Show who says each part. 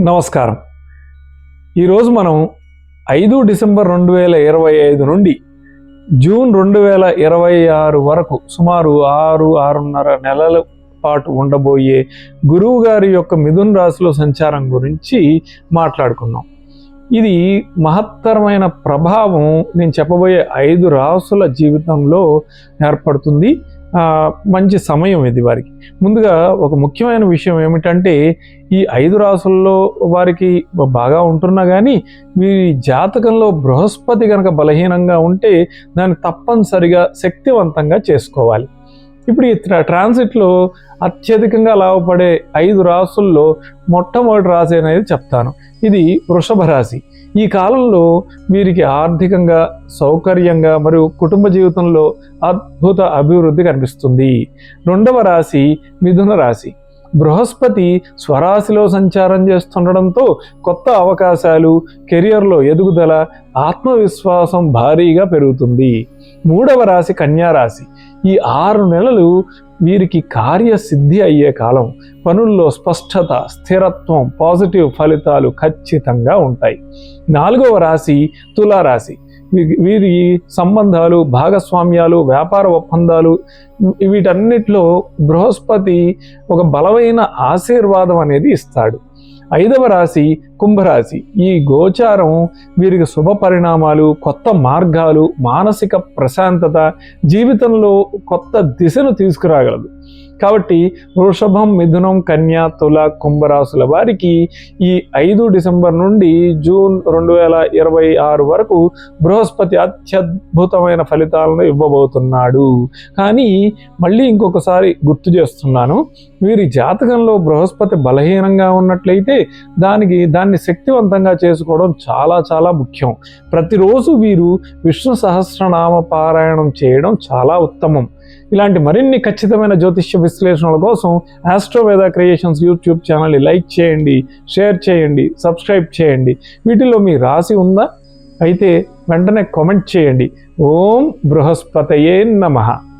Speaker 1: నమస్కారం. ఈరోజు మనం ఐదు డిసెంబర్ రెండు వేల ఇరవై ఐదు నుండి జూన్ రెండు వేల ఇరవై ఆరు వరకు సుమారు ఆరు ఆరున్నర నెలల పాటు ఉండబోయే గురువు గారి యొక్క మిథున్ రాశిలో సంచారం గురించి మాట్లాడుకుందాం. ఇది మహత్తరమైన ప్రభావం నేను చెప్పబోయే ఐదు రాసుల జీవితంలో ఏర్పడుతుంది. మంచి సమయం ఇది వారికి. ముందుగా ఒక ముఖ్యమైన విషయం ఏమిటంటే ఈ ఐదు రాసుల్లో వారికి బాగా ఉంటున్నా కానీ వీరి జాతకంలో బృహస్పతి కనుక బలహీనంగా ఉంటే దాన్ని తప్పనిసరిగా శక్తివంతంగా చేసుకోవాలి. ఇప్పుడు ఈ ట్రాన్సిట్లో అత్యధికంగా లాభపడే ఐదు రాసుల్లో మొట్టమొదటి రాశి అనేది చెప్తాను. ఇది వృషభ రాశి. ఈ కాలంలో వీరికి ఆర్థికంగా సౌకర్యంగా మరియు కుటుంబ జీవితంలో అద్భుత అభివృద్ధి కనిపిస్తుంది. రెండవ రాశి మిథున రాశి. బృహస్పతి స్వరాశిలో సంచారం చేస్తుండడంతో కొత్త అవకాశాలు కెరియర్లో ఎదుగుదల ఆత్మవిశ్వాసం భారీగా పెరుగుతుంది. మూడవ రాశి కన్యారాశి ఈ ఆరు నెలలు వీరికి కార్యసిద్ధి అయ్యే కాలం. పనుల్లో స్పష్టత స్థిరత్వం పాజిటివ్ ఫలితాలు ఖచ్చితంగా ఉంటాయి. నాలుగవ రాశి తులారాశి. రాశి వీరి సంబంధాలు భాగస్వామ్యాలు వ్యాపార ఒప్పందాలు వీటన్నిటిలో బృహస్పతి ఒక బలమైన ఆశీర్వాదం అనేది ఇస్తాడు. ఐదవ రాశి కుంభరాశి. ఈ గోచారం వీరికి శుభ పరిణామాలు కొత్త మార్గాలు మానసిక ప్రశాంతత జీవితంలో కొత్త దిశను తీసుకురాగలదు. కాబట్టి వృషభం మిథునం కన్య తుల కుంభరాశుల వారికి ఈ ఐదు డిసెంబర్ నుండి జూన్ రెండు వేల ఇరవై ఆరు వరకు బృహస్పతి అత్యద్భుతమైన ఫలితాలను ఇవ్వబోతున్నాడు. కానీ మళ్ళీ ఇంకొకసారి గుర్తు చేస్తున్నాను. వీరి జాతకంలో బృహస్పతి బలహీనంగా ఉన్నట్లయితే దానికి దాన్ని శక్తివంతంగా చేసుకోవడం చాలా చాలా ముఖ్యం. ప్రతిరోజు వీరు విష్ణు సహస్రనామ పారాయణం చేయడం చాలా ఉత్తమం. ఇలాంటి మరిన్ని ఖచ్చితమైన జ్యోతిష్య విశ్లేషణల కోసం ఆస్ట్రోవేద క్రియేషన్స్ యూట్యూబ్ ఛానల్ని లైక్ చేయండి షేర్ చేయండి సబ్స్క్రైబ్ చేయండి. వీటిలో మీ రాశి ఉందా? అయితే వెంటనే కామెంట్ చేయండి. ఓం బృహస్పతయే నమః.